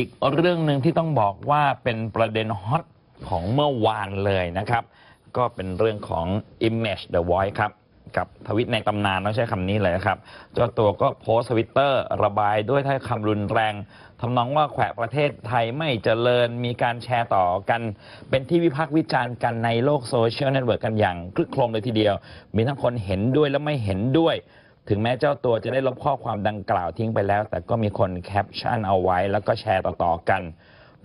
อีกเรื่องหนึ่งที่ต้องบอกว่าเป็นประเด็นฮอตของเมื่อวานเลยนะครับ ก็เป็นเรื่องของ Image The Voice ครับ กับทวิตในตำนานต้องใช้คำนี้เลยนะครับ เจ้าตัวก็โพสต์ทวิตเตอร์ระบายด้วยถ้อยคำรุนแรงทำนองว่าแขวะประเทศไทยไม่เจริญมีการแชร์ต่อกัน เป็นที่วิพากษ์วิจารณ์กันในโลกโซเชียลเน็ตเวิร์กกันอย่างคลึกโครมเลยทีเดียว มีทั้งคนเห็นด้วยและไม่เห็นด้วย ถึงแม้เจ้าตัวจะได้ลบข้อความดังกล่าวทิ้งไปแล้ว แต่ก็มีคนแคปชั่นเอาไว้ แล้วก็แชร์ต่อๆกัน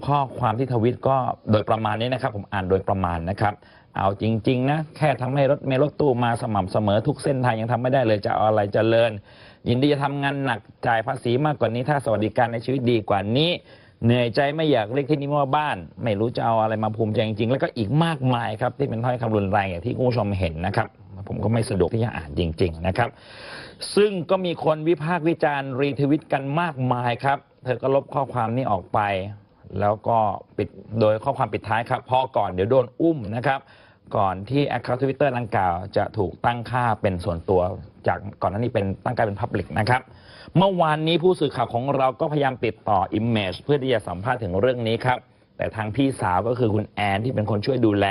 ข้อความที่ทวิตก็โดยประมาณนี้นะครับ ผมอ่านโดยประมาณนะครับ เอาจริงๆนะแค่ทำให้รถเมล์รถตู้มาสม่ำเสมอทุกเส้นทางยังทำไม่ได้เลยจะเอาอะไรเจริญ ยินดีจะทำงานหนักจ่ายภาษีมากกว่านี้ถ้าสวัสดิการในชีวิตดีกว่านี้เหนื่อยใจไม่อยากเรียกที่นี่ว่าบ้าน ไม่รู้จะเอาอะไรมาภูมิใจจริงๆ แล้วก็อีกมากมายครับ ที่เป็นถ้อยคำรุนแรงอย่างที่คุณผู้ชมเห็นนะครับ ผมก็ไม่สะดวกที่จะอ่านจริง ๆ นะครับ ซึ่งก็มีคนวิพากษ์วิจารณ์รีทวิตกันมากมายครับ เธอก็ลบข้อความนี้ออกไป แล้วก็ปิดโดยข้อความปิดท้ายครับพอก่อนเดี๋ยวโดนอุ้มนะครับ ก่อนที่ Account Twitter ดังกล่าว จะถูกตั้งค่าเป็นส่วนตัวจากก่อนหน้านี้เป็นตั้งกลายเป็น Public นะครับ เมื่อวานนี้ผู้สื่อข่าวของเราก็พยายามติดต่อ Image เพื่อที่จะสัมภาษณ์ถึงเรื่องนี้ครับแต่ทางพี่สาวก็คือคุณแอนที่เป็นคนช่วยดูแล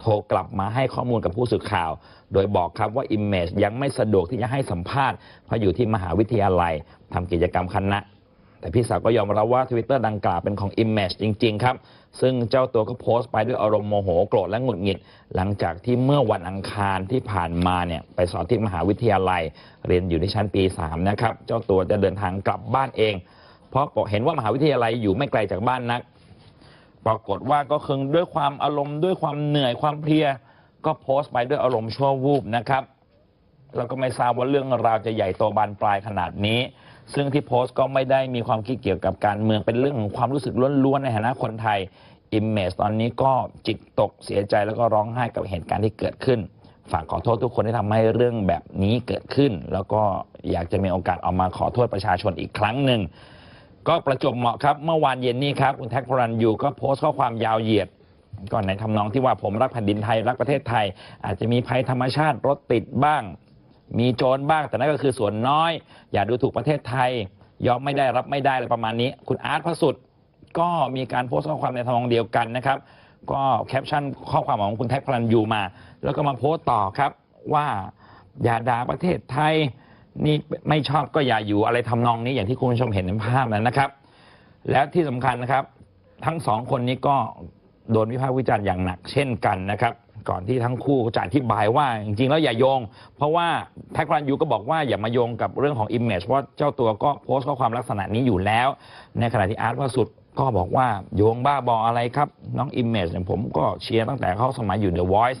โทรกลับมาให้ข้อมูลกับผู้สื่อข่าว โดยบอกครับว่า Image ยังไม่สะดวกที่จะให้สัมภาษณ์เพราะอยู่ที่มหาวิทยาลัยทำกิจกรรมคณะ แต่พี่สาวก็ยอมรับว่าทวิตเตอร์ดังกล่าวเป็นของ Image จริง ๆ ครับ ซึ่งเจ้าตัวก็โพสต์ไปด้วยอารมณ์โมโหโกรธและหงุดหงิด หลังจากที่เมื่อวันอังคารที่ผ่านมาเนี่ยไปสอนที่มหาวิทยาลัย เรียนอยู่ในชั้นปี 3 นะครับ เจ้าตัวจะเดินทางกลับบ้านเอง เพราะเห็นว่ามหาวิทยาลัยอยู่ไม่ไกลจากบ้านนัก ปรากฏว่าก็คือด้วยความอารมณ์ด้วยความเหนื่อยความเพลีย ก็โพสต์ไปด้วยอารมณ์ชั่ววูบนะครับ แล้วก็ไม่ทราบว่าเรื่องราวจะใหญ่โตบานปลายขนาดนี้ ซึ่งที่โพสต์ก็ไม่ได้มีความคิดเกี่ยวกับการเมืองเป็นเรื่องของความรู้สึกล้วนๆในฐานะคนไทยอิมเมจตอนนี้ก็จิตตกเสียใจแล้วก็ร้องไห้กับเหตุการณ์ที่เกิดขึ้น ฝากขอโทษทุกคนที่ทำให้เรื่องแบบนี้เกิดขึ้น แล้วก็อยากจะมีโอกาสออกมาขอโทษประชาชนอีกครั้งหนึ่ง ก็ประจวบเหมาะครับ เมื่อวานเย็นนี้ครับคุณแท็กพระรันยูก็โพสต์ข้อความยาวเหยียด ก่อนในทำนองที่ว่าผมรักแผ่นดินไทยรักประเทศไทย อาจจะมีภัยธรรมชาติรถติดบ้าง มีโจรบ้างแต่นั่นก็คือส่วนน้อย อย่าดูถูกประเทศไทยยอมไม่ได้รับไม่ได้อะไรประมาณนี้ คุณอาร์ตพระสุดก็มีการโพสต์ข้อความในทำนองเดียวกันนะครับ ก็แคปชั่นข้อความของคุณแท็กพลันยูมา แล้วก็มาโพสต์ต่อครับว่าอย่าด่าประเทศไทย นี่ไม่ชอบก็อย่าอยู่อะไรทำนองนี้อย่างที่คุณผู้ชมเห็นในภาพนั้นนะครับ และที่สำคัญนะครับ ทั้งสองคนนี้ก็โดนวิพากษ์วิจารณ์อย่างหนักเช่นกันนะครับ ก่อนที่ทั้งคู่จะอธิบายว่า จริงๆแล้วอย่าโยง เพราะว่าแท็กพลันยูก็บอกว่าอย่ามาโยงกับเรื่องของ Image เพราะเจ้าตัวก็โพสต์ข้อความลักษณะนี้อยู่แล้ว ในขณะที่อาร์ตว่าสุดก็บอกว่าโยงบ้าบออะไรครับ น้อง Image เนี่ยผมก็เชียร์ตั้งแต่เขาสมัยอยู่ The Voice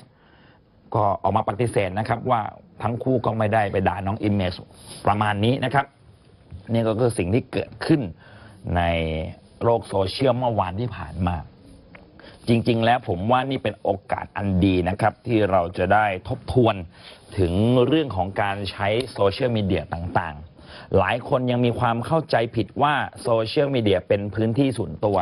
ก็ออกมาปฏิเสธนะครับ ว่าทั้งคู่ก็ไม่ได้ไปด่าน้อง Image ประมาณนี้นะครับ นี่ก็คือสิ่งที่เกิดขึ้นในโลกโซเชียลเมื่อวานที่ผ่านมา จริง ๆ แล้วผมว่านี่เป็นโอกาสอันดีนะครับ ที่เราจะได้ทบทวนถึงเรื่องของการใช้โซเชียลมีเดียต่างๆ หลายคนยังมีความเข้าใจผิดว่าโซเชียลมีเดียเป็นพื้นที่ส่วนตัว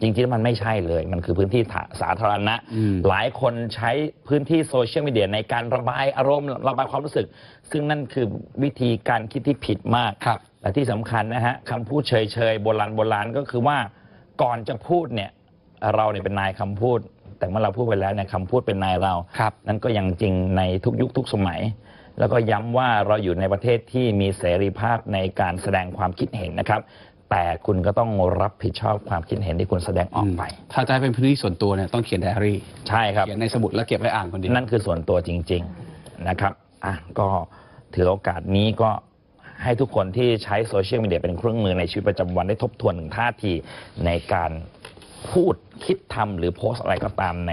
จริงๆแล้วมันไม่ใช่เลย มันคือพื้นที่สาธารณะอืมหลายคนใช้พื้นที่โซเชียลมีเดียในการระบายอารมณ์ระบายความรู้สึก ซึ่งนั่นคือวิธีการคิดที่ผิดมากครับและที่สำคัญนะฮะคำพูดเฉยๆโบราณโบราณก็คือว่าก่อนจะพูดเนี่ยเราเนี่ยเป็นนายคำพูด แต่เมื่อเราพูดไปแล้วเนี่ยคำพูดเป็นนายเราครับนั่นก็ยังจริงในทุกยุคทุกสมัย แล้วก็ย้ำว่าเราอยู่ในประเทศที่มีเสรีภาพในการแสดงความคิดเห็นนะครับ แต่คุณก็ต้องรับผิดชอบความคิดเห็นที่คุณแสดงออกไป ถ้าจะให้เป็นพื้นที่ส่วนตัวเนี่ยต้องเขียนไดอารี่ใช่ครับเขียนในสมุดแล้วเก็บไว้อ่านคนเดียวนั่นคือส่วนตัวจริง ๆนะครับอะก็ถือโอกาสนี้ก็ให้ทุกคนที่ใช้โซเชียลมีเดียเป็นเครื่องมือในชีวิตประจำวันได้ทบทวนถึงท่าทีในการพูดคิดทำหรือโพสต์อะไรก็ตามใน